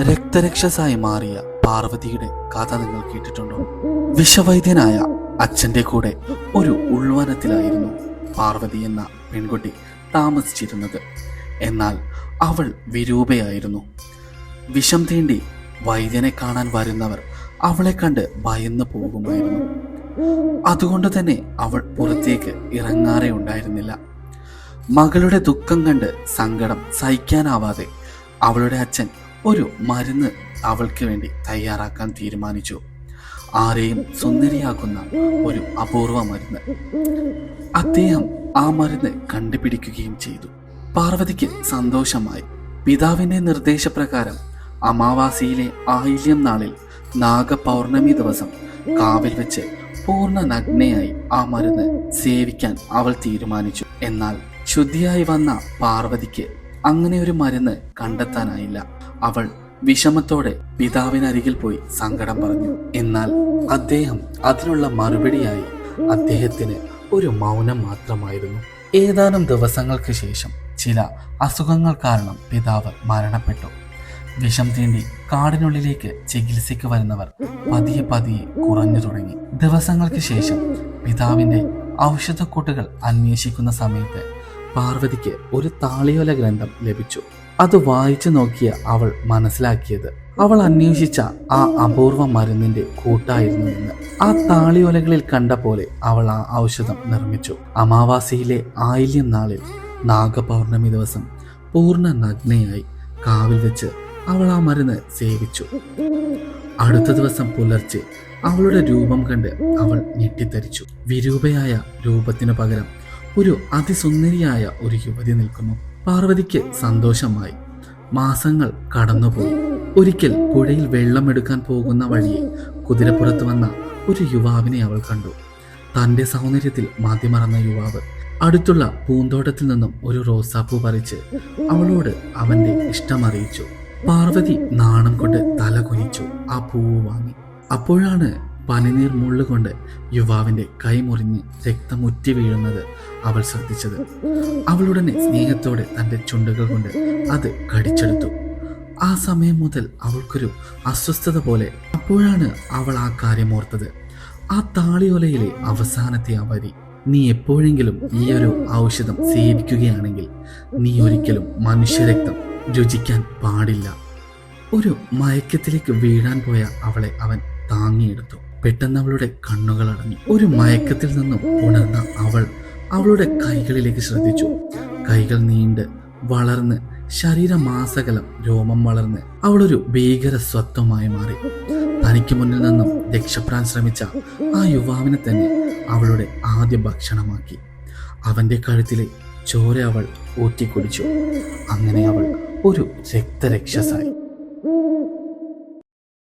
രക്തരക്ഷസായി മാറിയ പാർവതിയുടെ കഥ നിങ്ങൾ കേട്ടിട്ടുണ്ടോ? വിഷവൈദ്യനായ അച്ഛന്റെ കൂടെ ഒരു ഉൾവനത്തിലായിരുന്നു പാർവതി എന്ന പെൺകുട്ടി താമസിച്ചിരുന്നത്. എന്നാൽ അവൾ വിരൂപയായിരുന്നു. വിഷം തീണ്ടി വൈദ്യനെ കാണാൻ വരുന്നവർ അവളെ കണ്ട് ഭയന്നു പോകുമായിരുന്നു. അതുകൊണ്ട് തന്നെ അവൾ പുറത്തേക്ക് ഇറങ്ങാറേ ഉണ്ടായിരുന്നില്ല. മകളുടെ ദുഃഖം കണ്ട് സങ്കടം സഹിക്കാനാവാതെ അവളുടെ അച്ഛൻ ഒരു മരുന്ന് അവൾക്ക് വേണ്ടി തയ്യാറാക്കാൻ തീരുമാനിച്ചു. ആരെയും സുന്ദരിയാക്കുന്ന ഒരു അപൂർവ മരുന്ന്. അദ്ദേഹം ആ മരുന്ന് കണ്ടുപിടിക്കുകയും ചെയ്തു. പാർവതിക്ക് സന്തോഷമായി. പിതാവിന്റെ നിർദ്ദേശപ്രകാരം അമാവാസിയിലെ ആയില്യം നാളിൽ നാഗപൗർണമി ദിവസം കാവിൽ വെച്ച് പൂർണ നഗ്നയായി ആ മരുന്ന് സേവിക്കാൻ അവൾ തീരുമാനിച്ചു. എന്നാൽ ശുദ്ധിയായി വന്ന പാർവതിക്ക് അങ്ങനെ ഒരു മരുന്ന് കണ്ടെത്താനായില്ല. അവൾ വിഷമത്തോടെ പിതാവിനരികിൽ പോയി സങ്കടം പറഞ്ഞു. എന്നാൽ അദ്ദേഹം അതിനുള്ള മറുപടിയായി അദ്ദേഹത്തിന് ഒരു മൗനം മാത്രമായിരുന്നു. ഏതാനും ദിവസങ്ങൾക്ക് ശേഷം ചില അസുഖങ്ങൾ കാരണം പിതാവ് മരണപ്പെട്ടു. വിഷം തീണ്ടി കാടിനുള്ളിലേക്ക് ചികിത്സയ്ക്ക് വരുന്നവർ പതിയെ പതിയെ കുറഞ്ഞു തുടങ്ങി. ദിവസങ്ങൾക്ക് ശേഷം പിതാവിന്റെ ഔഷധക്കൂട്ടുകൾ അന്വേഷിക്കുന്ന സമയത്ത് പാർവതിക്ക് ഒരു താളിയോല ഗ്രന്ഥം ലഭിച്ചു. അത് വായിച്ചു നോക്കിയ അവൾ മനസ്സിലാക്കിയത്. അവൾ അന്വേഷിച്ച ആ അപൂർവ മരുന്നിന്റെ കൂട്ടായിരുന്നു എന്ന്. ആ താളിയോലകളിൽ കണ്ട പോലെ അവൾ ആ ഔഷധം നിർമ്മിച്ചു. അമാവാസിയിലെ ആയില്യം നാളിൽ നാഗപൗർണമി ദിവസം പൂർണ നഗ്നയായി കാവിൽ വെച്ച് അവൾ ആ മരുന്ന് സേവിച്ചു. അടുത്ത ദിവസം പുലർച്ചെ അവളുടെ രൂപം കണ്ട് അവൾ ഞെട്ടിത്തരിച്ചു. വിരൂപയായ രൂപത്തിനു പകരം ഒരു അതിസുന്ദരിയായ ഒരു യുവതി നിൽക്കുന്നു. പാർവതിക്ക് സന്തോഷമായി. മാസങ്ങൾ കടന്നുപോയി. ഒരിക്കൽ പുഴയിൽ വെള്ളമെടുക്കാൻ പോകുന്ന വഴിയെ കുതിരപ്പുറത്ത് വന്ന ഒരു യുവാവിനെ അവൾ കണ്ടു. തന്റെ സൗന്ദര്യത്തിൽ മതിമറന്ന യുവാവ് അടുത്തുള്ള പൂന്തോട്ടത്തിൽ നിന്നും ഒരു റോസാപ്പൂ പറിച്ച് അവളോട് അവന്റെ ഇഷ്ടമറിയിച്ചു പാർവതി നാണം കൊണ്ട് തല കുനിച്ചു ആ പൂവ് വാങ്ങി. അപ്പോഴാണ് പനിനീർ മുള്ളുകൊണ്ട് യുവാവിന്റെ കൈ മുറിഞ്ഞ് രക്തമുറ്റി വീഴുന്നത് അവൾ ശ്രദ്ധിച്ചത്. അവളുടനെ സ്നേഹത്തോടെ തന്റെ ചുണ്ടുകൾ കൊണ്ട് അത് കടിച്ചെടുത്തു. ആ സമയം മുതൽ അവൾക്കൊരു അസ്വസ്ഥത പോലെ അപ്പോഴാണ് അവൾ ആ കാര്യം ഓർത്തത്. ആ താളിയോലയിലെ അവസാനത്തെ ആ വരി നീ എപ്പോഴെങ്കിലും ഈ ഒരു ഔഷധം സേവിക്കുകയാണെങ്കിൽ നീ ഒരിക്കലും മനുഷ്യരക്തം രുചിക്കാൻ പാടില്ല. ഒരു മയക്കത്തിലേക്ക് വീഴാൻ പോയ അവളെ അവൻ താങ്ങിയെടുത്തു. പെട്ടെന്ന് അവളുടെ കണ്ണുകൾ അടഞ്ഞു. ഒരു മയക്കത്തിൽ നിന്നും ഉണർന്ന അവൾ അവളുടെ കൈകളിലേക്ക് ശ്രദ്ധിച്ചു. കൈകൾ നീണ്ട് വളർന്ന് ശരീരമാസകലം രോമം വളർന്ന് അവളൊരു ഭീകര സ്വത്വമായി മാറി. തനിക്ക് മുന്നിൽ നിന്നും രക്ഷപ്പെടാൻ ശ്രമിച്ച ആ യുവാവിനെ തന്നെ അവളുടെ ആദ്യ ഭക്ഷണമാക്കി. അവന്റെ കഴുത്തിലെ ചോര അവൾ ഊറ്റിക്കുടിച്ചു. അങ്ങനെ അവൾ ഒരു രക്തരക്ഷസായി.